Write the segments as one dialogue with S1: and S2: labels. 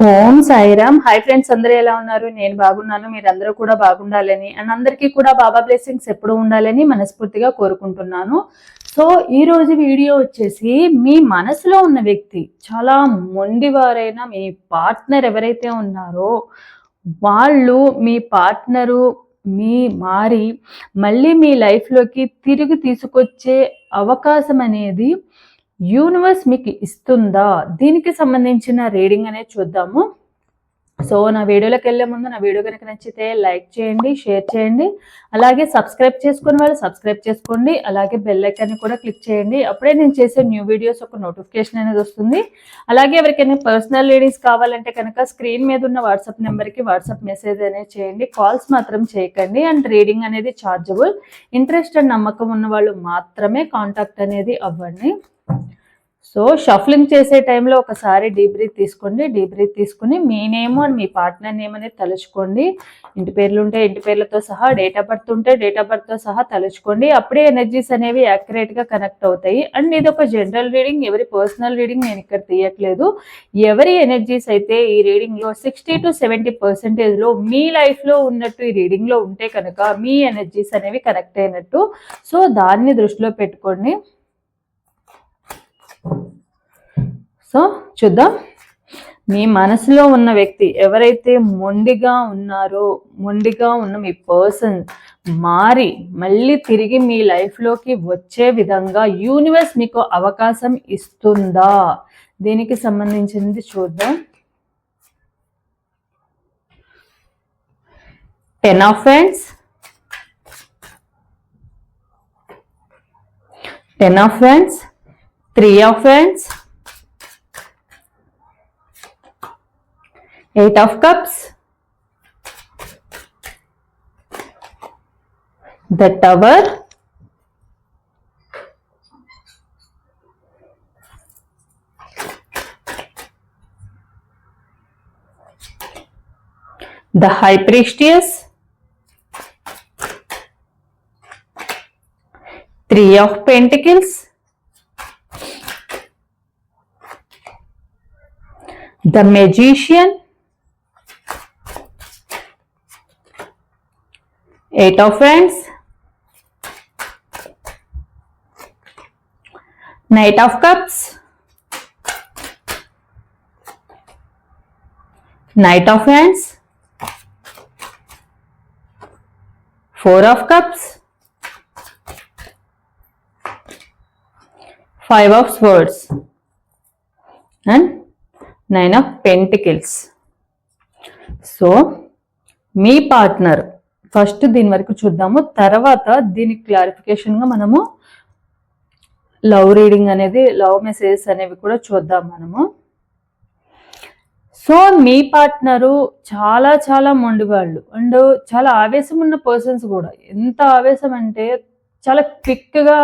S1: ఓం Sairam. Hi friends అందరూ ఎలా ఉన్నారు? నేను బాగున్నాను మీరందరూ కూడా బాగుండాలని. అండ్ అందరికీ కూడా బాబా బ్లెస్సింగ్స్ ఎప్పుడు ఉండాలని మనస్ఫూర్తిగా కోరుకుంటున్నాను. సో ఈ రోజు వీడియో వచ్చేసి మీ మనసులో ఉన్న వ్యక్తి చాలా మొండివారైన మీ పార్ట్నర్ ఎవరైతే ఉన్నారో వాళ్ళు మీ పార్ట్నరు మీ మారి మళ్ళీ మీ లైఫ్లోకి తిరిగి తీసుకొచ్చే అవకాశం అనేది యూనివర్స్ మీకు ఇస్తుందా? దీనికి సంబంధించిన రీడింగ్ అనేది చూద్దాము. సో నా వీడియోలోకి వెళ్ళే ముందు నా వీడియో కనుక నచ్చితే లైక్ చేయండి షేర్ చేయండి. అలాగే సబ్స్క్రైబ్ చేసుకుని వాళ్ళు సబ్స్క్రైబ్ చేసుకోండి. అలాగే బెల్ ఐకాన్ని కూడా క్లిక్ చేయండి. అప్పుడే నేను చేసే న్యూ వీడియోస్ ఒక నోటిఫికేషన్ అనేది వస్తుంది. అలాగే ఎవరికైనా పర్సనల్ రీడింగ్స్ కావాలంటే కనుక స్క్రీన్ మీద ఉన్న వాట్సాప్ నెంబర్కి వాట్సాప్ మెసేజ్ అనేది చేయండి. కాల్స్ మాత్రం చేయకండి. అండ్ రీడింగ్ అనేది ఛార్జబుల్ ఇంట్రెస్ట్ అండ్ నమ్మకం ఉన్న వాళ్ళు మాత్రమే కాంటాక్ట్ అనేది అవ్వండి. సో షఫ్లింగ్ చేసే టైంలో ఒకసారి డీప్ బ్రీత్ తీసుకోండి. డీప్ బ్రీత్ తీసుకుని మీ నేమ్ అండ్ మీ పార్ట్నర్ నేమ్ అనేది తలుచుకోండి. ఇంటి పేర్లు ఉంటే ఇంటి పేర్లతో సహా డేట్ ఆఫ్ బర్త్ ఉంటే డేట్ ఆఫ్ బర్త్తో సహా తలుచుకోండి. అప్పుడే ఎనర్జీస్ అనేవి యాక్యురేట్గా కనెక్ట్ అవుతాయి. అండ్ ఇది ఒక జనరల్ రీడింగ్ ఎవరి పర్సనల్ రీడింగ్ నేను ఇక్కడ తీయట్లేదు. ఎవరి ఎనర్జీస్ అయితే ఈ రీడింగ్లో సిక్స్టీ టు సెవెంటీ పర్సెంటేజ్లో మీ లైఫ్లో ఉన్నట్టు ఈ రీడింగ్లో ఉంటే కనుక మీ ఎనర్జీస్ అనేవి కనెక్ట్ అయినట్టు. సో దాన్ని దృష్టిలో పెట్టుకోండి. సో చూద్దాం. మీ మనసులో ఉన్న వ్యక్తి ఎవరైతే మొండిగా ఉన్నారో మొండిగా ఉన్న మీ పర్సన్ మారి మళ్ళీ తిరిగి మీ లైఫ్లోకి వచ్చే విధంగా యూనివర్స్ మీకు అవకాశం ఇస్తుందా? దీనికి సంబంధించింది చూద్దాం. Ten of friends ten of friends three of wands, eight of cups, the tower, the high priestess, three of pentacles, the magician eight of wands knight of cups knight of wands four of cups five of swords and nine of pentacles so me partner first దీని వరకు చూద్దాము. తర్వాత దీనికి క్లారిఫికేషన్గా మనము love reading అనేది love messages అనేవి కూడా చూద్దాం మనము. సో మీ పార్ట్నరు చాలా చాలా మొండివాళ్ళు. అండ్ చాలా ఆవేశం ఉన్న పర్సన్స్ కూడా. ఎంత ఆవేశం అంటే చాలా క్విక్గా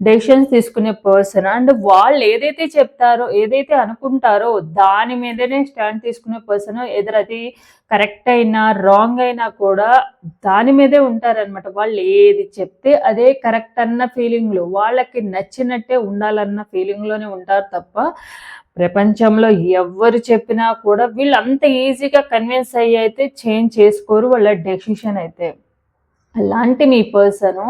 S1: డెసిషన్స్ తీసుకునే పర్సన్. అండ్ వాళ్ళు ఏదైతే చెప్తారో ఏదైతే అనుకుంటారో దాని మీదనే స్టాండ్ తీసుకునే పర్సన్ ఎదురది కరెక్ట్ అయినా రాంగ్ అయినా కూడా దాని మీదే ఉంటారనమాట వాళ్ళు ఏది చెప్తే అదే కరెక్ట్ అన్న ఫీలింగ్లో వాళ్ళకి నచ్చినట్టే ఉండాలన్న ఫీలింగ్లోనే ఉంటారు తప్ప ప్రపంచంలో ఎవరు చెప్పినా కూడా వీళ్ళు అంత ఈజీగా కన్విన్స్ అయ్యి అయితే చేంజ్ చేసుకోరు వాళ్ళ డెసిషన్ అయితే. అలాంటి మీ పర్సన్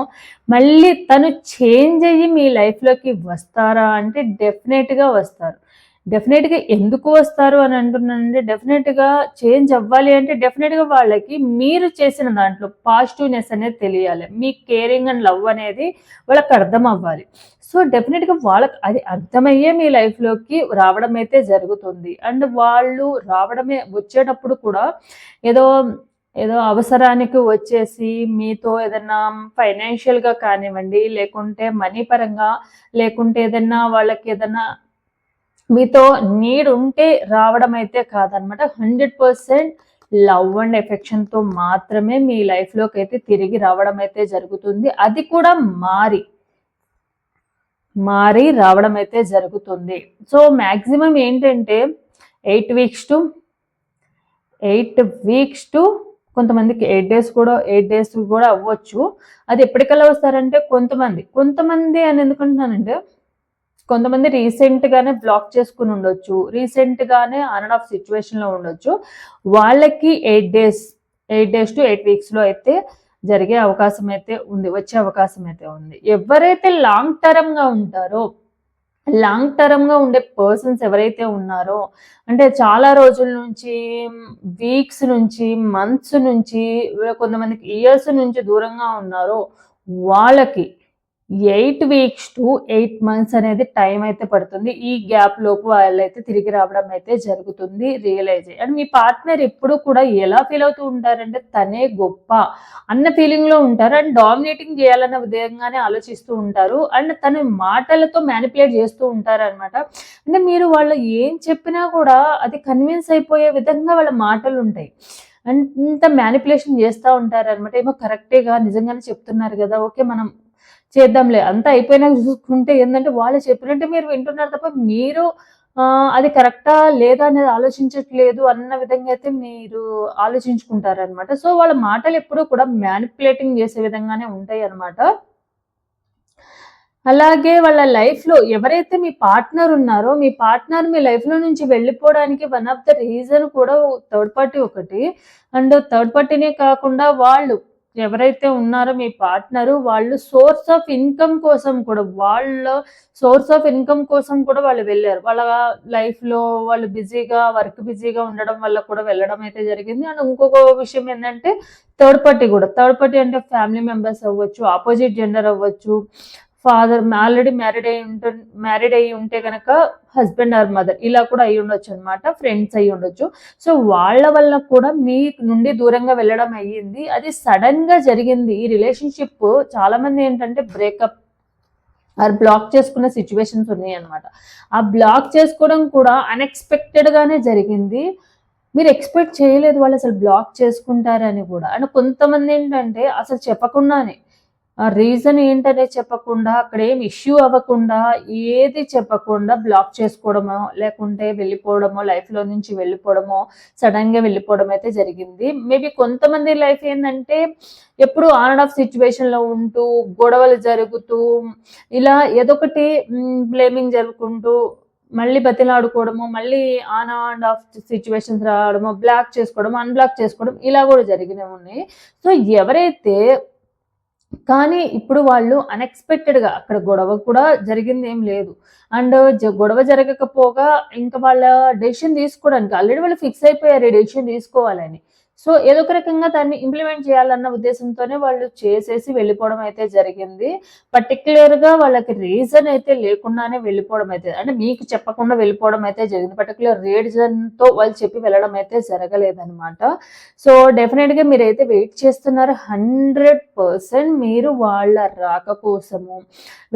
S1: మళ్ళీ తను చేంజ్ అయ్యి మీ లైఫ్లోకి వస్తారా అంటే డెఫినెట్గా వస్తారు. డెఫినెట్గా ఎందుకు వస్తారు అని అంటున్నానంటే డెఫినెట్గా చేంజ్ అవ్వాలి అంటే డెఫినెట్గా వాళ్ళకి మీరు చేసిన దాంట్లో పాజిటివ్నెస్ అనేది తెలియాలి. మీ కేరింగ్ అండ్ లవ్ అనేది వాళ్ళకి అర్థం అవ్వాలి. సో డెఫినెట్గా వాళ్ళకి అది అర్థమయ్యే మీ లైఫ్లోకి రావడం అయితే జరుగుతుంది. అండ్ వాళ్ళు రావడమే వచ్చేటప్పుడు కూడా ఏదో ఏదో అవసరానికి వచ్చేసి మీతో ఏదైనా ఫైనాన్షియల్గా కానివ్వండి లేకుంటే మనీ పరంగా లేకుంటే ఏదైనా వాళ్ళకి ఏదైనా మీతో నీడ్ ఉంటే రావడం అయితే కాదనమాట. హండ్రెడ్ పర్సెంట్ లవ్ అండ్ ఎఫెక్షన్తో మాత్రమే మీ లైఫ్లోకి అయితే తిరిగి రావడం అయితే జరుగుతుంది. అది కూడా మారి మారి రావడం అయితే జరుగుతుంది. సో మ్యాక్సిమం ఏంటంటే eight weeks to eight weeks to కొంతమందికి ఎయిట్ డేస్ కూడా ఎయిట్ డేస్ కూడా అవ్వచ్చు. అది ఎప్పటికల్లా వస్తారంటే కొంతమంది. కొంతమంది అని ఎందుకుంటున్నానంటే కొంతమంది రీసెంట్ గానే బ్లాక్ చేసుకుని ఉండొచ్చు. రీసెంట్ గానే ఆన్ అండ్ ఆఫ్ సిచ్యువేషన్లో ఉండొచ్చు. వాళ్ళకి eight days eight days to eight వీక్స్లో అయితే జరిగే అవకాశం అయితే ఉంది వచ్చే అవకాశం అయితే ఉంది. ఎవరైతే లాంగ్ టర్మ్గా ఉంటారో లాంగ్ టర్మ్గా ఉండే పర్సన్స్ ఎవరైతే ఉన్నారో అంటే చాలా రోజుల నుంచి వీక్స్ నుంచి మంత్స్ నుంచి కొంతమందికి ఇయర్స్ నుంచి దూరంగా ఉన్నారో వాళ్ళకి eight weeks to eight months అనేది టైం అయితే పడుతుంది. ఈ గ్యాప్ లోపు వాళ్ళైతే తిరిగి రావడం అయితే జరుగుతుంది రియలైజ్ అండ్ మీ పార్ట్నర్ ఎప్పుడు కూడా ఎలా ఫీల్ అవుతూ ఉంటారంటే తనే గొప్ప అన్న ఫీలింగ్లో ఉంటారు. అండ్ డామినేటింగ్ చేయాలన్న విధంగానే ఆలోచిస్తూ ఉంటారు. అండ్ తన మాటలతో మ్యానిపులేట్ చేస్తూ ఉంటారు అనమాట అంటే మీరు వాళ్ళు ఏం చెప్పినా కూడా అది కన్విన్స్ అయిపోయే విధంగా వాళ్ళ మాటలు ఉంటాయి. అంత మ్యానిపులేషన్ చేస్తూ ఉంటారు అనమాట ఏమో కరెక్టేగా నిజంగానే చెప్తున్నారు కదా. ఓకే మనం చేద్దాంలే. అంతా అయిపోయినాక చూసుకుంటే ఏంటంటే వాళ్ళు చెప్పినట్టు మీరు వింటున్నారు తప్ప మీరు అది కరెక్టా లేదా అనేది ఆలోచించట్లేదు అన్న విధంగా అయితే మీరు ఆలోచించుకుంటారనమాట సో వాళ్ళ మాటలు ఎప్పుడూ కూడా మ్యానిపులేటింగ్ చేసే విధంగానే ఉంటాయి అనమాట అలాగే వాళ్ళ లైఫ్లో ఎవరైతే మీ పార్ట్నర్ ఉన్నారో మీ పార్ట్నర్ మీ లైఫ్లో నుంచి వెళ్ళిపోవడానికి వన్ ఆఫ్ ద రీజన్ కూడా థర్డ్ పార్టీ ఒకటి. అండ్ థర్డ్ పార్టీనే కాకుండా వాళ్ళు ఎవరైతే ఉన్నారో మీ పార్ట్నరు వాళ్ళు సోర్స్ ఆఫ్ ఇన్కమ్ కోసం కూడా వాళ్ళ సోర్స్ ఆఫ్ ఇన్కమ్ కోసం కూడా వాళ్ళు వెళ్ళారు. వాళ్ళ లైఫ్లో వాళ్ళు బిజీగా వర్క్ బిజీగా ఉండడం వల్ల కూడా వెళ్ళడం అయితే జరిగింది. అండ్ ఇంకొక విషయం ఏంటంటే థర్డ్ పార్టీ కూడా. థర్డ్ పార్టీ అంటే ఫ్యామిలీ మెంబర్స్ అవ్వచ్చు ఆపోజిట్ జెండర్ అవ్వచ్చు ఫాదర్ ఆల్రెడీ మ్యారీడ్ అయి ఉంటు మ్యారీడ్ అయ్యి ఉంటే కనుక హస్బెండ్ ఆర్ మదర్. ఇలా కూడా అయి ఉండొచ్చు అనమాట ఫ్రెండ్స్ అయి ఉండొచ్చు. సో వాళ్ళ వల్ల కూడా మీ నుండి దూరంగా వెళ్ళడం అయ్యింది. అది సడన్గా జరిగింది. ఈ రిలేషన్షిప్ చాలా మంది ఏంటంటే బ్రేకప్ ఆర్ బ్లాక్ చేసుకున్న సిచ్యువేషన్స్ ఉన్నాయి అనమాట ఆ బ్లాక్ చేసుకోవడం కూడా అన్ఎక్స్పెక్టెడ్ గానే జరిగింది. మీరు ఎక్స్పెక్ట్ చేయలేదు వాళ్ళు అసలు బ్లాక్ చేసుకుంటారని కూడా. అండ్ కొంతమంది ఏంటంటే అసలు చెప్పకుండానే రీజన్ ఏంటనే చెప్పకుండా అక్కడ ఏం ఇష్యూ అవ్వకుండా ఏది చెప్పకుండా బ్లాక్ చేసుకోవడమో లేకుంటే వెళ్ళిపోవడమో లైఫ్లో నుంచి వెళ్ళిపోవడమో సడన్గా వెళ్ళిపోవడం అయితే జరిగింది. మేబీ కొంతమంది లైఫ్ ఏంటంటే ఎప్పుడు ఆన్ అండ్ ఆఫ్ సిచ్యువేషన్లో ఉంటూ గొడవలు జరుగుతూ ఇలా ఏదొకటి బ్లేమింగ్ జరుపుకుంటూ మళ్ళీ బతిలాడుకోవడము మళ్ళీ ఆన్ అండ్ ఆఫ్ సిచ్యువేషన్స్ రావడము బ్లాక్ చేసుకోవడం అన్బ్లాక్ చేసుకోవడం ఇలా కూడా జరిగినవి ఉన్నాయి. సో ఎవరైతే కానీ ఇప్పుడు వాళ్ళు అన్ఎక్స్పెక్టెడ్గా అక్కడ గొడవ కూడా జరిగింది ఏం లేదు. అండ్ గొడవ జరగకపోగా ఇంకా వాళ్ళ డెసిషన్ తీసుకోవడానికి ఆల్రెడీ వాళ్ళు ఫిక్స్ అయిపోయారు డెసిషన్ తీసుకోవాలని. సో ఏదో ఒక రకంగా దాన్ని ఇంప్లిమెంట్ చేయాలన్న ఉద్దేశంతోనే వాళ్ళు చేసేసి వెళ్ళిపోవడం అయితే జరిగింది. పర్టికులర్గా వాళ్ళకి రీజన్ అయితే లేకుండానే వెళ్ళిపోవడం అయితే అంటే మీకు చెప్పకుండా వెళ్ళిపోవడం అయితే జరిగింది. పర్టికులర్ రీజన్తో వాళ్ళు చెప్పి వెళ్ళడం అయితే జరగలేదనమాట సో డెఫినెట్గా మీరైతే వెయిట్ చేస్తున్నారు హండ్రెడ్ పర్సెంట్ మీరు వాళ్ళ రాక కోసము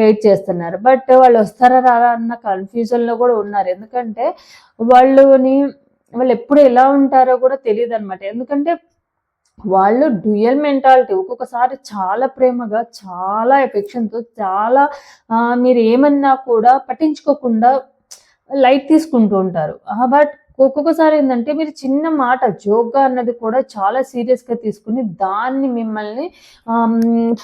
S1: వెయిట్ చేస్తున్నారు. బట్ వాళ్ళు వస్తారా రారా అన్న కన్ఫ్యూజన్లో కూడా ఉన్నారు. ఎందుకంటే వాళ్ళని వాళ్ళు ఎప్పుడు ఎలా ఉంటారో కూడా తెలియదు అనమాట ఎందుకంటే వాళ్ళు డ్యూయల్ మెంటాలిటీ ఒక్కొక్కసారి చాలా ప్రేమగా చాలా ఎఫెక్షన్తో చాలా మీరు ఏమన్నా కూడా పట్టించుకోకుండా లైట్ తీసుకుంటూ ఉంటారు. బట్ ఒక్కొక్కసారి ఏంటంటే మీరు చిన్న మాట జోక్గా అన్నది కూడా చాలా సీరియస్గా తీసుకుని దాన్ని మిమ్మల్ని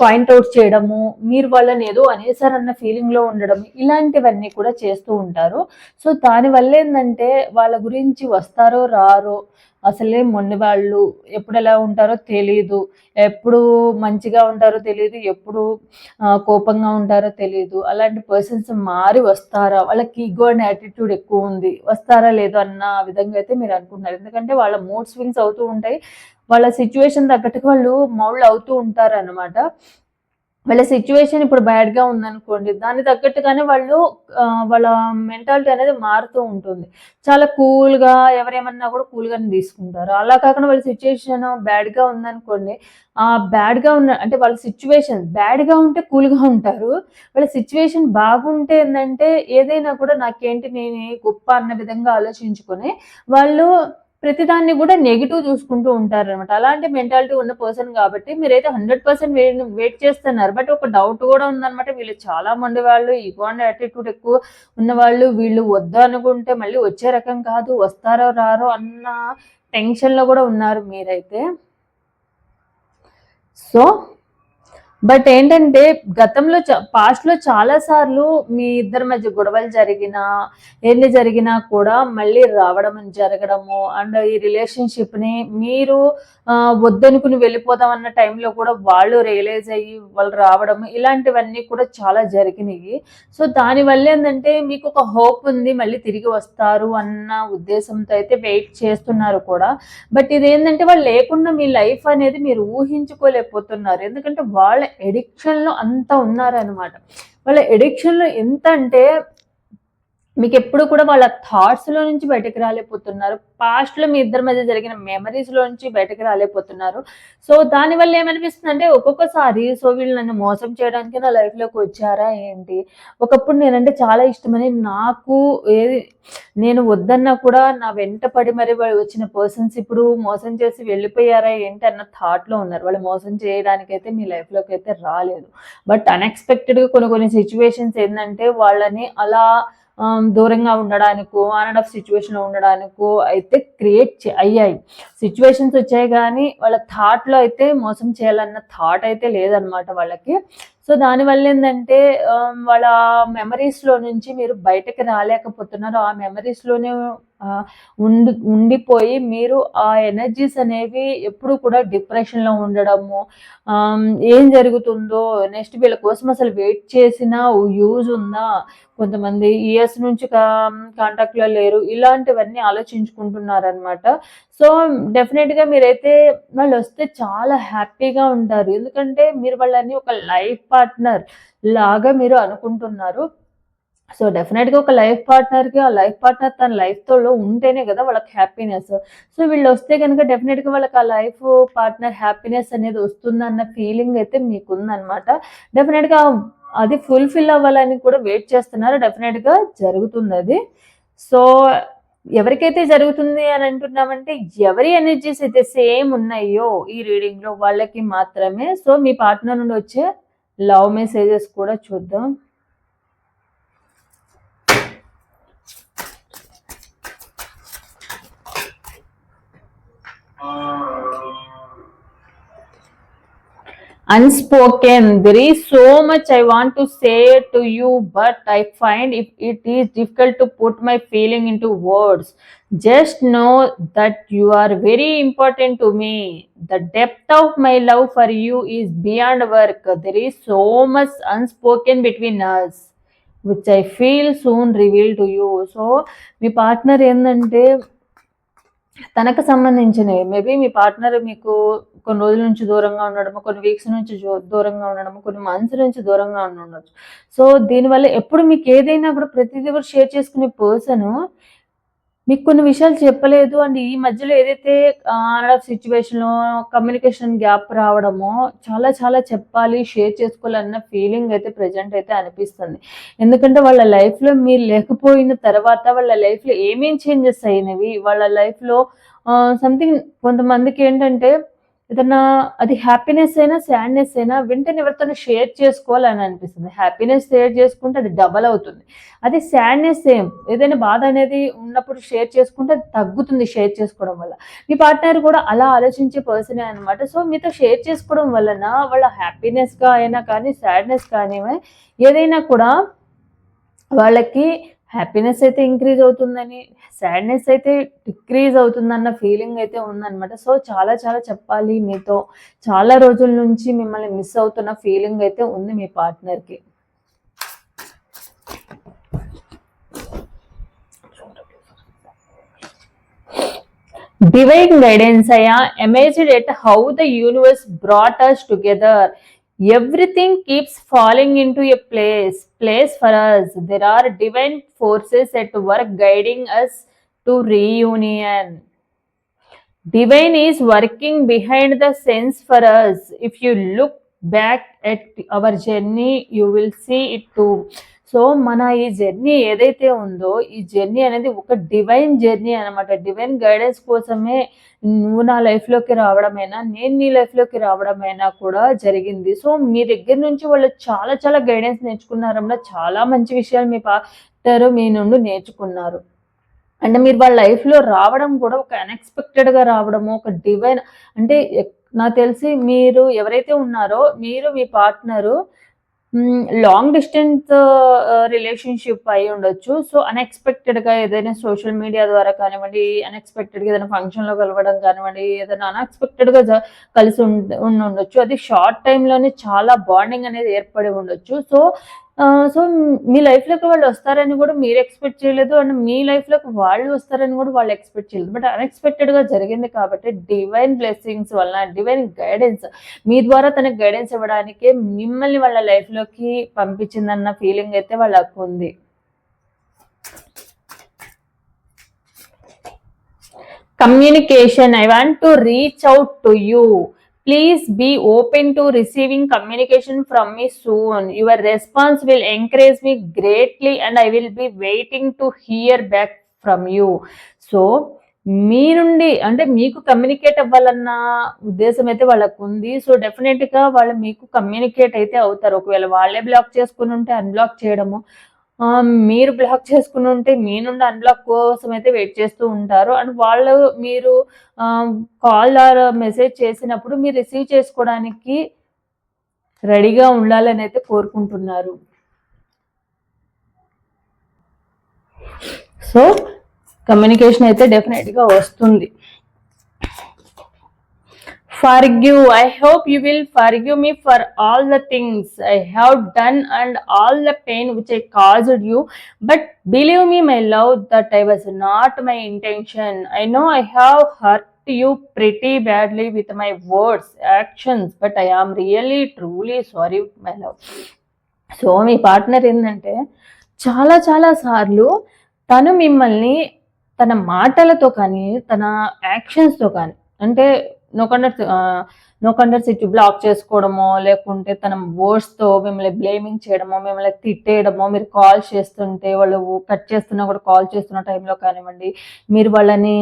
S1: పాయింట్అవుట్ చేయడము మీరు వాళ్ళని ఏదో అనేసారన్న ఫీలింగ్లో ఉండడం ఇలాంటివన్నీ కూడా చేస్తూ ఉంటారు. సో దానివల్ల ఏంటంటే వాళ్ళ గురించి వస్తారో రారో అసలే మొండి వాళ్ళు ఎప్పుడు ఎలా ఉంటారో తెలియదు ఎప్పుడు మంచిగా ఉంటారో తెలియదు ఎప్పుడు కోపంగా ఉంటారో తెలియదు అలాంటి పర్సన్స్ మారి వస్తారా? వాళ్ళకి ఈగో అండ్ యాటిట్యూడ్ ఎక్కువ ఉంది. వస్తారా లేదు అన్న విధంగా అయితే మీరు అనుకుంటున్నారు. ఎందుకంటే వాళ్ళ మూడ్ స్వింగ్స్ అవుతూ ఉంటాయి. వాళ్ళ సిచ్యువేషన్ తగ్గట్టుగా వాళ్ళు మౌళ్ళు అవుతూ ఉంటారు అనమాట వాళ్ళ సిచ్యువేషన్ ఇప్పుడు బ్యాడ్గా ఉందనుకోండి దాన్ని తగ్గట్టుగానే వాళ్ళు వాళ్ళ మెంటాలిటీ అనేది మారుతూ ఉంటుంది. చాలా కూల్గా ఎవరేమన్నా కూడా కూల్గానే తీసుకుంటారు. అలా కాకుండా వాళ్ళ సిచ్యువేషన్ బ్యాడ్గా ఉందనుకోండి ఆ బ్యాడ్గా ఉన్న అంటే వాళ్ళ సిచ్యువేషన్ బ్యాడ్గా ఉంటే కూల్గా ఉంటారు. వాళ్ళ సిచ్యువేషన్ బాగుంటే ఏంటంటే ఏదైనా కూడా నాకేంటి నేను గొప్ప అన్న విధంగా ఆలోచించుకొని వాళ్ళు ప్రతిదాన్ని కూడా నెగిటివ్ చూసుకుంటూ ఉంటారు అనమాట అలాంటి మెంటాలిటీ ఉన్న పర్సన్ కాబట్టి మీరైతే హండ్రెడ్ పర్సెంట్ వెయిట్ చేస్తున్నారు. బట్ ఒక డౌట్ కూడా ఉందన్నమాట. వీళ్ళు చాలా మంది వాళ్ళు ఈగో అండ్ యాటిట్యూడ్ ఎక్కువ ఉన్న వాళ్ళు వీళ్ళు వద్దు అనుకుంటే మళ్ళీ వచ్చే రకం కాదు వస్తారో రారో అన్న టెన్షన్లో కూడా ఉన్నారు మీరైతే. సో బట్ ఏంటంటే గతంలో పాస్ట్లో చాలా సార్లు మీ ఇద్దరి మధ్య గొడవలు జరిగినా ఎన్ని జరిగినా కూడా మళ్ళీ రావడం జరగడము అండ్ ఈ రిలేషన్షిప్ని మీరు వద్దనుకుని వెళ్ళిపోదాం అన్న టైంలో కూడా వాళ్ళు రియలైజ్ అయ్యి వాళ్ళు రావడం ఇలాంటివన్నీ కూడా చాలా జరిగినాయి. సో దానివల్ల ఏంటంటే మీకు ఒక హోప్ ఉంది మళ్ళీ తిరిగి వస్తారు అన్న ఉద్దేశంతో అయితే వెయిట్ చేస్తున్నారు కూడా. బట్ ఇది ఏంటంటే వాళ్ళు లేకుండా మీ లైఫ్ అనేది మీరు ఊహించుకోలేకపోతున్నారు. ఎందుకంటే వాళ్ళ ఎడిక్షన్లో అంత ఉన్నారనమాట వాళ్ళ ఎడిక్షన్లో ఎంత అంటే మీకు ఎప్పుడు కూడా వాళ్ళ థాట్స్లో నుంచి బయటకు రాలేకపోతున్నారు. పాస్ట్లో మీ ఇద్దరి మధ్య జరిగిన మెమరీస్లో నుంచి బయటకు రాలేకపోతున్నారు. సో దానివల్ల ఏమనిపిస్తుంది అంటే ఒక్కొక్కసారి సో వీళ్ళు నన్ను మోసం చేయడానికి నా లైఫ్లోకి వచ్చారా ఏంటి? ఒకప్పుడు నేనంటే చాలా ఇష్టమని నాకు ఏది నేను వద్దన్నా కూడా నా వెంట పడి మరి వాళ్ళు వచ్చిన పర్సన్స్ ఇప్పుడు మోసం చేసి వెళ్ళిపోయారా ఏంటి అన్న థాట్లో ఉన్నారు. వాళ్ళు మోసం చేయడానికి అయితే మీ లైఫ్లోకి అయితే రాలేదు. బట్ అన్ఎక్స్పెక్టెడ్గా కొన్ని కొన్ని సిచ్యువేషన్స్ ఏంటంటే వాళ్ళని అలా దూరంగా ఉండడానికో ఆన్ అండ్ ఆఫ్ సిచ్యువేషన్లో ఉండడానికో అయితే క్రియేట్ అయ్యాయి. సిచ్యువేషన్స్ వచ్చాయి కానీ వాళ్ళ థాట్లో అయితే మోసం చేయాలన్న థాట్ అయితే లేదనమాట వాళ్ళకి. సో దానివల్ల ఏంటంటే వాళ్ళ మెమరీస్లో నుంచి మీరు బయటకు రాలేకపోతున్నారు. ఆ మెమరీస్లోనే ఉండి ఉండిపోయి మీరు ఆ ఎనర్జీస్ అనేవి ఎప్పుడు కూడా డిప్రెషన్లో ఉండడము ఏం జరుగుతుందో నెక్స్ట్ వీళ్ళ కోసం అసలు వెయిట్ చేసినా యూజ్ ఉందా? కొంతమంది ఇయర్స్ నుంచి కాంటాక్ట్లో లేరు. ఇలాంటివన్నీ ఆలోచించుకుంటున్నారనమాట సో డెఫినెట్గా మీరైతే వాళ్ళు వస్తే చాలా హ్యాపీగా ఉంటారు. ఎందుకంటే మీరు వాళ్ళని ఒక లైఫ్ పార్ట్నర్ లాగా మీరు అనుకుంటున్నారు. సో డెఫినెట్గా ఒక లైఫ్ పార్ట్నర్కి ఆ లైఫ్ పార్ట్నర్ తన లైఫ్తో ఉంటేనే కదా వాళ్ళకి హ్యాపీనెస్ సో వీళ్ళు వస్తే కనుక డెఫినెట్గా వాళ్ళకి ఆ లైఫ్ పార్ట్నర్ హ్యాపీనెస్ అనేది వస్తుందన్న ఫీలింగ్ అయితే మీకు ఉందన్నమాట డెఫినెట్ అది ఫుల్ఫిల్ అవ్వాలని కూడా వెయిట్ చేస్తున్నారు. డెఫినెట్గా జరుగుతుంది అది. సో ఎవరికైతే జరుగుతుంది అని అంటున్నామంటే ఎవరి ఎనర్జీస్ అయితే సేమ్ ఉన్నాయో ఈ రీడింగ్లో వాళ్ళకి మాత్రమే. సో మీ పార్ట్నర్ నుండి వచ్చే లవ్ మెసేజెస్ కూడా చూద్దాం. Unspoken there is so much I want to say to you but I find if it is difficult to put my feeling in to words just know that you are very important to me the depth of my love for you is beyond work there is so much unspoken between us which I feel soon reveal to you so me partner ఏంటంటే తనకు సంబంధించినవి. Maybe మీ partner మీకు కొన్ని రోజుల నుంచి దూరంగా ఉండడము కొన్ని వీక్స్ నుంచి దూరంగా ఉండడము కొన్ని మంత్స్ నుంచి దూరంగా ఉండొచ్చు. సో దీనివల్ల ఎప్పుడు మీకు ఏదైనా కూడా ప్రతిదీ కూడా షేర్ చేసుకునే పర్సన్ మీకు కొన్ని విషయాలు చెప్పలేదు అండ్ ఈ మధ్యలో ఏదైతే on off situation communication gap రావడమో చాలా చాలా చెప్పాలి షేర్ చేసుకోవాలన్న ఫీలింగ్ అయితే ప్రజెంట్ అయితే అనిపిస్తుంది. ఎందుకంటే వాళ్ళ లైఫ్లో మీరు లేకపోయిన తర్వాత వాళ్ళ లైఫ్లో ఏమేం చేంజెస్ అయినవి వాళ్ళ లైఫ్లో సంథింగ్ కొంతమందికి ఏంటంటే ఏదన్నా అది హ్యాపీనెస్ అయినా సాడ్నెస్ అయినా వెంటనే ఎవరితో షేర్ చేసుకోవాలని అనిపిస్తుంది. హ్యాపీనెస్ షేర్ చేసుకుంటే అది డబల్ అవుతుంది. అది సాడ్నెస్ సేమ్ ఏదైనా బాధ అనేది ఉన్నప్పుడు షేర్ చేసుకుంటే అది తగ్గుతుంది షేర్ చేసుకోవడం వల్ల. మీ పార్ట్నర్ కూడా అలా ఆలోచించే పర్సనే అనమాట సో మీతో షేర్ చేసుకోవడం వలన వాళ్ళ హ్యాపీనెస్గా అయినా కానీ సాడ్నెస్ కానీ ఏదైనా కూడా వాళ్ళకి హ్యాపీనెస్ అయితే ఇంక్రీజ్ అవుతుందని సాడ్నెస్ అయితే డిక్రీజ్ అవుతుందన్న ఫీలింగ్ అయితే ఉందన్నమాట. సో చాలా చాలా చెప్పాలి మీతో. చాలా రోజుల నుంచి మిమ్మల్ని మిస్ అవుతున్న ఫీలింగ్ అయితే ఉంది మీ పార్ట్నర్కి divine guidance అయ్యా. Am amazed at how the universe brought us together. Everything keeps falling into a place place for us. There are divine forces at work guiding us to reunion. Divine is working behind the scenes for us. If you look back at our journey you will see it too so మన ఈ journey ఏదైతే ఉందో ఈ journey అనేది ఒక divine journey అన్నమాట. Divine guidance కోసమే నువ్వు నా లైఫ్లోకి రావడమైనా నేను నీ లైఫ్లోకి రావడమైనా కూడా జరిగింది. సో మీ దగ్గర నుంచి వాళ్ళు చాలా చాలా గైడెన్స్ నేర్చుకున్నారమ్మా చాలా మంచి విషయాలు మీ పాటర్ మీ నుండి నేర్చుకున్నారు. అంటే మీరు వాళ్ళ లైఫ్లో రావడం కూడా ఒక అన్ఎక్స్పెక్టెడ్గా రావడము ఒక డివైన్ అంటే నాకు తెలిసి మీరు ఎవరైతే ఉన్నారో మీరు మీ పార్ట్నరు లాంగ్ డిస్టెన్స్ రిలేషన్షిప్ అయి ఉండొచ్చు. సో అన్ఎక్స్పెక్టెడ్గా ఏదైనా సోషల్ మీడియా ద్వారా కానివ్వండి అన్ఎక్స్పెక్టెడ్గా ఏదైనా ఫంక్షన్లో కలవడం కానివ్వండి ఏదైనా అన్ఎక్స్పెక్టెడ్గా కలిసి ఉండ ఉండి ఉండొచ్చు. అది షార్ట్ టైంలోనే చాలా బాండింగ్ అనేది ఏర్పడి ఉండొచ్చు. సో సో మీ లైఫ్లోకి వాళ్ళు వస్తారని కూడా మీరు ఎక్స్పెక్ట్ చేయలేదు అండ్ మీ లైఫ్లోకి వాళ్ళు వస్తారని కూడా వాళ్ళు ఎక్స్పెక్ట్ చేయలేదు. బట్ అన్ఎక్స్పెక్టెడ్గా జరిగింది కాబట్టి డివైన్ బ్లెస్సింగ్స్ వలన డివైన్ గైడెన్స్ మీ ద్వారా తనకి గైడెన్స్ ఇవ్వడానికి మిమ్మల్ని వాళ్ళ లైఫ్లోకి పంపించిందన్న ఫీలింగ్ అయితే వాళ్ళకు ఉంది. Communication I want to reach out to you please be open to receiving communication from me soon your response will encourage me greatly and I will be waiting to hear back from you so మీ నుండి అంటే మీకు communicate అవ్వాలన్న ఉద్దేశం అయితే వాళ్ళకు ఉంది so డెఫినెట్గా వాళ్ళు మీకు కమ్యూనికేట్ అయితే అవుతారు. ఒకవేళ వాళ్ళే బ్లాక్ చేసుకుని ఉంటే అన్బ్లాక్ చేయడము మీరు బ్లాక్ చేసుకుని ఉంటే మీ నుండి అన్బ్లాక్ కోసం అయితే వెయిట్ చేస్తూ ఉంటారు. అండ్ వాళ్ళు మీరు కాల్ ఆర్ మెసేజ్ చేసినప్పుడు మీరు రిసీవ్ చేసుకోవడానికి రెడీగా ఉండాలని అయితే కోరుకుంటున్నారు. సో కమ్యూనికేషన్ అయితే డెఫినెట్గా వస్తుంది. Forgive I hope you will forgive me for all the things I have done and all the pain which I caused you but believe me my love that I was not my intention I know I have hurt you pretty badly with my words actions but I am really truly sorry with my love so me partner ఏంటంటే చాలా చాలా సార్లు తను మిమ్మల్ని తన మాటలతో కానీ తన యాక్షన్స్తో కానీ అంటే నో కండర్ నో కండర్ సిట్ బ్లాక్ చేసుకోవడమో లేకుంటే తన వర్డ్స్తో మిమ్మల్ని బ్లేమింగ్ చేయడమో మిమ్మల్ని తిట్టేయడమో మీరు కాల్ చేస్తుంటే వాళ్ళు కట్ చేస్తున్నా కూడా కాల్ చేస్తున్న టైంలో కానివ్వండి మీరు వాళ్ళని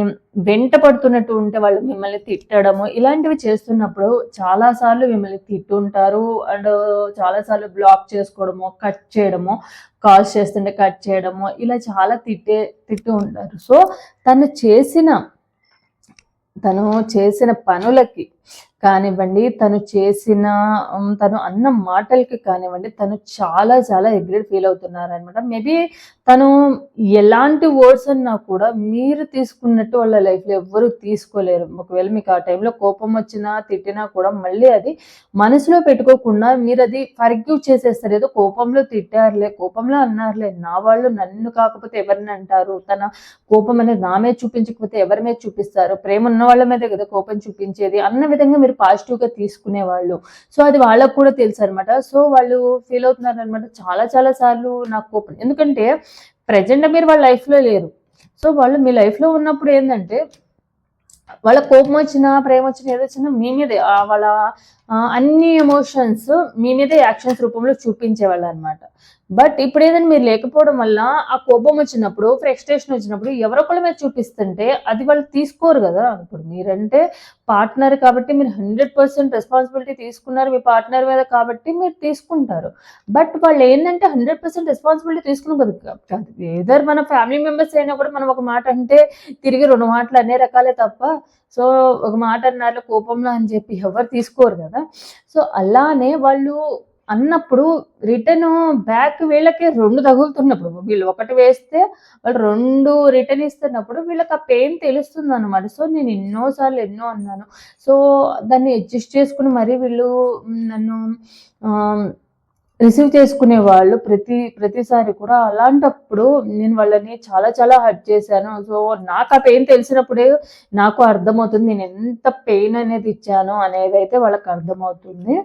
S1: వెంట పడుతున్నట్టు ఉంటే వాళ్ళు మిమ్మల్ని తిట్టడము ఇలాంటివి చేస్తున్నప్పుడు చాలాసార్లు మిమ్మల్ని తిట్టుంటారు. అండ్ చాలాసార్లు బ్లాక్ చేసుకోవడము కట్ చేయడము కాల్స్ చేస్తుంటే కట్ చేయడము ఇలా చాలా తిట్టే తిట్టు ఉంటారు. సో తను చేసిన తను చేసిన పనులకి కానివ్వండి తను చేసిన తను అన్న మాటలకి కానివ్వండి తను చాలా చాలా ఎగ్రెడ్ ఫీల్ అవుతున్నారనమాట మేబీ తను ఎలాంటి వర్డ్స్ అన్నా కూడా మీరు తీసుకున్నట్టు వాళ్ళ లైఫ్లో ఎవ్వరూ తీసుకోలేరు. ఒకవేళ మీకు ఆ టైంలో కోపం వచ్చినా తిట్టినా కూడా మళ్ళీ అది మనసులో పెట్టుకోకుండా మీరు అది ఫర్గ్యూ చేసేస్తారు. ఏదో కోపంలో తిట్టారులే కోపంలో అన్నారులే నా వాళ్ళు నన్ను కాకపోతే ఎవరిని అంటారు? తన కోపం అనేది నా మీద చూపించకపోతే ఎవరి మీద చూపిస్తారు? ప్రేమ ఉన్న వాళ్ళ మీదే కదా కోపం చూపించేది? అన్న విధంగా మీరు పాజిటివ్గా తీసుకునే వాళ్ళు సో అది వాళ్ళకు కూడా తెలుసు అనమాట సో వాళ్ళు ఫీల్ అవుతున్నారు అనమాట చాలా చాలా సార్లు నాకు కోపం ఎందుకంటే ప్రజెంట్ మీరు వాళ్ళ లైఫ్లో లేరు. సో వాళ్ళు మీ లైఫ్లో ఉన్నప్పుడు ఏంటంటే వాళ్ళ కోపం వచ్చినా ప్రేమ వచ్చినా ఏదో వచ్చినా మీ మీదే వాళ్ళ అన్ని ఎమోషన్స్ మీ మీద యాక్షన్స్ రూపంలో చూపించేవాళ్ళు అనమాట బట్ ఇప్పుడు ఏదైనా మీరు లేకపోవడం వల్ల ఆ కోపం వచ్చినప్పుడు ఫ్రస్ట్రేషన్ వచ్చినప్పుడు ఎవరొకళ్ళ మీద చూపిస్తుంటే అది వాళ్ళు తీసుకోరు కదా. ఇప్పుడు మీరంటే పార్ట్నర్ కాబట్టి మీరు హండ్రెడ్ పర్సెంట్ రెస్పాన్సిబిలిటీ తీసుకున్నారు మీ పార్ట్నర్ మీద కాబట్టి మీరు తీసుకుంటారు. బట్ వాళ్ళు ఏంటంటే హండ్రెడ్ పర్సెంట్ రెస్పాన్సిబిలిటీ తీసుకున్న కదా ఏదర్ మన ఫ్యామిలీ మెంబర్స్ అయినా కూడా మనం ఒక మాట అంటే తిరిగి రెండు మాటలు అనే రకాలే తప్ప సో ఒక మాట అన్నారు కోపంలో అని చెప్పి ఎవరు తీసుకోరు కదా. సో అలానే వాళ్ళు అన్నప్పుడు రిటర్న్ బ్యాక్ వీళ్ళకి రెండు తగులుతున్నప్పుడు వీళ్ళు ఒకటి వేస్తే వాళ్ళు రెండు రిటర్న్ ఇస్తున్నప్పుడు వీళ్ళకి ఆ పెయిన్ తెలుస్తుంది అనమాట సో నేను ఎన్నోసార్లు ఎన్నో అన్నాను. సో దాన్ని అడ్జస్ట్ చేసుకుని మరీ వీళ్ళు నన్ను రిసీవ్ చేసుకునే వాళ్ళు ప్రతి ప్రతిసారి కూడా అలాంటప్పుడు నేను వాళ్ళని చాలా చాలా హర్ట్ చేశాను. సో నాకు ఆ పెయిన్ తెలిసినప్పుడే నాకు అర్థమవుతుంది నేను ఎంత పెయిన్ అనేది ఇచ్చాను అనేది అయితే వాళ్ళకి అర్థమవుతుంది.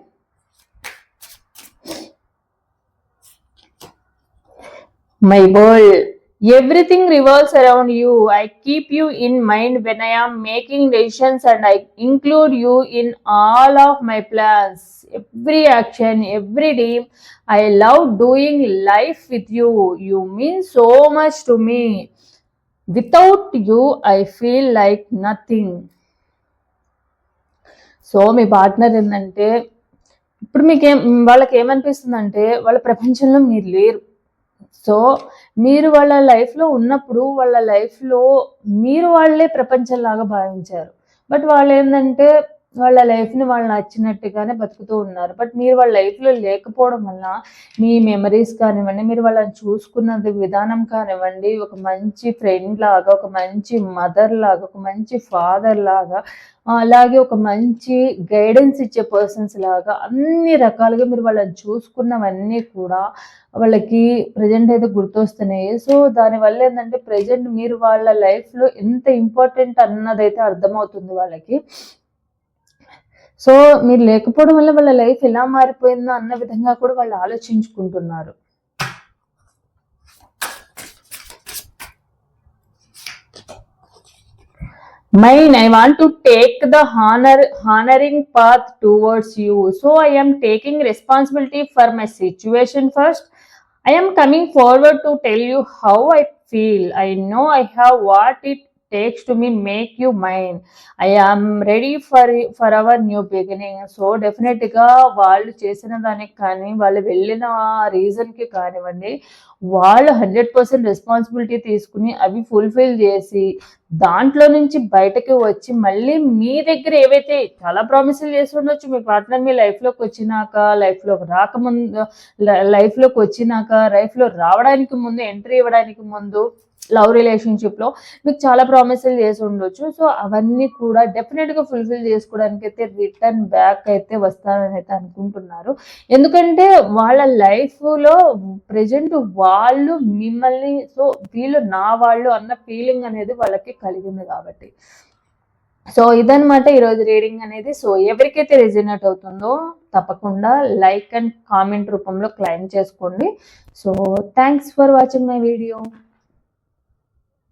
S1: My world everything revolves around you I keep you in mind when I am making decisions and I include you in all of my plans every action every dream I love doing life with you you mean so much to me without you I feel like nothing so me partner ఏంటంటే ఇప్పుడు మీకేం వాళ్ళకి ఏమనిపిస్తుందంటే వాళ్ళ ప్రపంచంలో మీరు లేరు. So మీరు వాళ్ళ లైఫ్లో ఉన్నప్పుడు వాళ్ళ లైఫ్లో మీరు వాళ్ళే ప్రపంచంలాగా భావించారు. బట్ వాళ్ళు ఏంటంటే వాళ్ళ లైఫ్ని వాళ్ళు నచ్చినట్టుగానే బతుకుతూ ఉన్నారు. బట్ మీరు వాళ్ళ లైఫ్లో లేకపోవడం వల్ల మీ మెమరీస్ కానివ్వండి మీరు వాళ్ళని చూసుకున్నది విధానం కానివ్వండి ఒక మంచి ఫ్రెండ్ లాగా ఒక మంచి మదర్ లాగా ఒక మంచి ఫాదర్ లాగా అలాగే ఒక మంచి గైడెన్స్ ఇచ్చే పర్సన్స్ లాగా అన్ని రకాలుగా మీరు వాళ్ళని చూసుకున్నవన్నీ కూడా వాళ్ళకి ప్రజెంట్ అయితే గుర్తొస్తున్నాయి. సో దానివల్ల ఏంటంటే ప్రజెంట్ మీరు వాళ్ళ లైఫ్లో ఎంత ఇంపార్టెంట్ అన్నదైతే అర్థమవుతుంది వాళ్ళకి. సో మీరు లేకపోవడం వల్ల వాళ్ళ లైఫ్ ఎలా మారిపోయిందో అన్న విధంగా కూడా వాళ్ళు ఆలోచించుకుంటున్నారు. Mine I want to take the honour honouring path towards you so I'm taking responsibility for my situation first I'm coming forward to tell you how I feel I know I have what it takes to me make you mine. I am ready for for our new beginning so డెఫినెట్గా వాళ్ళు చేసిన దానికి కానీ వాళ్ళు వెళ్ళిన రీజన్కి కానివ్వండి వాళ్ళు హండ్రెడ్ పర్సెంట్ రెస్పాన్సిబిలిటీ తీసుకుని అవి ఫుల్ఫిల్ చేసి దాంట్లో నుంచి బయటకు వచ్చి మళ్ళీ మీ దగ్గర ఏవైతే చాలా ప్రామిసులు చేసి ఉండొచ్చు మీ పార్ట్నర్ మీ లైఫ్లోకి వచ్చినాక లైఫ్లోకి రాకముందు లైఫ్లోకి వచ్చినాక లైఫ్లో రావడానికి ముందు ఎంట్రీ ఇవ్వడానికి ముందు లవ్ రిలేషన్షిప్లో మీకు చాలా ప్రామిసులు చేసి ఉండొచ్చు. సో అవన్నీ కూడా డెఫినెట్గా ఫుల్ఫిల్ చేసుకోవడానికి అయితే రిటర్న్ బ్యాక్ అయితే వస్తారని అయితే అనుకుంటున్నారు. ఎందుకంటే వాళ్ళ లైఫ్లో ప్రజెంట్ వాళ్ళు మిమ్మల్ని సో వీళ్ళు నా వాళ్ళు అన్న ఫీలింగ్ అనేది వాళ్ళకి కలిగింది కాబట్టి. సో ఇదనమాట ఈరోజు రీడింగ్ అనేది. సో ఎవరికైతే రెజినేట్ అవుతుందో తప్పకుండా లైక్ అండ్ కామెంట్ రూపంలో క్లైమ్ చేసుకోండి. So thanks for watching my video.